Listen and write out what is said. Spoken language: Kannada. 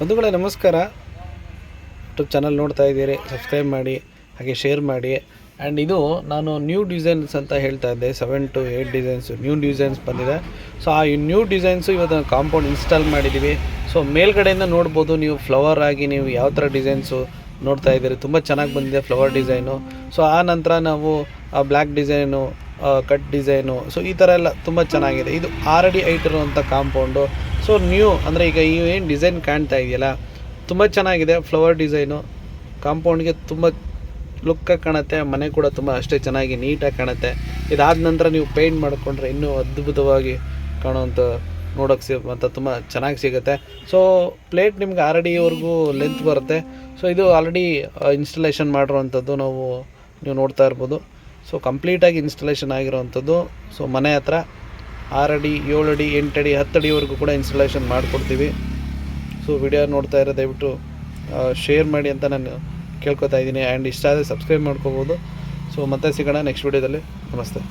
ಬಂಧುಗಳೇ, ನಮಸ್ಕಾರ. ಯೂಟ್ಯೂಬ್ ಚಾನಲ್ ನೋಡ್ತಾ ಇದ್ದೀರಿ ಸಬ್ಸ್ಕ್ರೈಬ್ ಮಾಡಿ, ಹಾಗೆ ಶೇರ್ ಮಾಡಿ. ಆ್ಯಂಡ್ ಇದು ನಾನು ನ್ಯೂ ಡಿಸೈನ್ಸ್ ಅಂತ ಹೇಳ್ತಾ ಇದ್ದೆ seven to eight designs new designs ಬಂದಿದೆ. ಸೊ ಆ ನ್ಯೂ ಡಿಸೈನ್ಸು ಇವತ್ತು ಕಾಂಪೌಂಡ್ ಇನ್ಸ್ಟಾಲ್ ಮಾಡಿದ್ದೀವಿ. ಸೊ ಮೇಲ್ಗಡೆಯಿಂದ ನೋಡ್ಬೋದು, ನೀವು ಫ್ಲವರ್ ಆಗಿ ನೀವು ಯಾವ ಥರ ಡಿಸೈನ್ಸು ನೋಡ್ತಾ ಇದ್ದೀರಿ. ತುಂಬ ಚೆನ್ನಾಗಿ ಬಂದಿದೆ ಫ್ಲವರ್ ಡಿಸೈನು ಸೊ ಆ ನಂತರ ನಾವು black design cut design so ಈ ಥರ ಎಲ್ಲ ತುಂಬ ಚೆನ್ನಾಗಿದೆ. ಇದು ಆರಡಿ ಐಟ್ ಇರುವಂಥ ಕಾಂಪೌಂಡು ಸೊ ನ್ಯೂ ಅಂದರೆ ಈಗ ಈ ಏನು ಡಿಸೈನ್ ಕಾಣ್ತಾ ಇದೆಯಲ್ಲ, ತುಂಬ ಚೆನ್ನಾಗಿದೆ ಫ್ಲವರ್ ಡಿಸೈನು ಕಾಂಪೌಂಡ್ಗೆ ತುಂಬ ಲುಕ್ಕಾಗಿ ಕಾಣುತ್ತೆ, ಮನೆ ಕೂಡ ತುಂಬ ಅಷ್ಟೇ ಚೆನ್ನಾಗಿ ನೀಟಾಗಿ ಕಾಣುತ್ತೆ. ಇದಾದ ನಂತರ ನೀವು ಪೇಂಟ್ ಮಾಡಿಕೊಂಡ್ರೆ ಇನ್ನೂ ಅದ್ಭುತವಾಗಿ ಕಾಣುವಂಥ ನೋಡೋಕ್ಕೆ ಸಿ ಮತ್ತು ತುಂಬ ಚೆನ್ನಾಗಿ ಸಿಗುತ್ತೆ. ಸೊ ಪ್ಲೇಟ್ ನಿಮ್ಗೆ ಆಲ್ರೆಡಿವರೆಗೂ ಲೆಂತ್ ಬರುತ್ತೆ. ಸೊ ಇದು ಆಲ್ರೆಡಿ ಇನ್ಸ್ಟಲೇಷನ್ ಮಾಡಿರೋವಂಥದ್ದು ನಾವು, ನೀವು ನೋಡ್ತಾ ಇರ್ಬೋದು. ಸೊ ಕಂಪ್ಲೀಟಾಗಿ ಇನ್ಸ್ಟಲೇಷನ್ ಆಗಿರೋವಂಥದ್ದು. ಸೊ ಮನೆ ಹತ್ರ ಆರು ಏಳಡಿ, ಎಂಟಡಿ, ಹತ್ತಡಿವರೆಗೂ ಕೂಡ ಇನ್ಸ್ಟಾಲೇಷನ್ ಮಾಡಿಕೊಡ್ತೀವಿ. ಸೊ ವಿಡಿಯೋ ನೋಡ್ತಾ ಇರೋ ದಯವಿಟ್ಟು ಶೇರ್ ಮಾಡಿ ಅಂತ ನಾನು ಕೇಳ್ಕೊತಾ ಇದ್ದೀನಿ. ಆ್ಯಂಡ್ ಇಷ್ಟ ಆದರೆ ಸಬ್ಸ್ಕ್ರೈಬ್ ಮಾಡ್ಕೋಬೋದು. ಸೊ ಮತ್ತೆ ಸಿಗೋಣ ನೆಕ್ಸ್ಟ್ ವಿಡಿಯೋದಲ್ಲಿ ನಮಸ್ತೆ.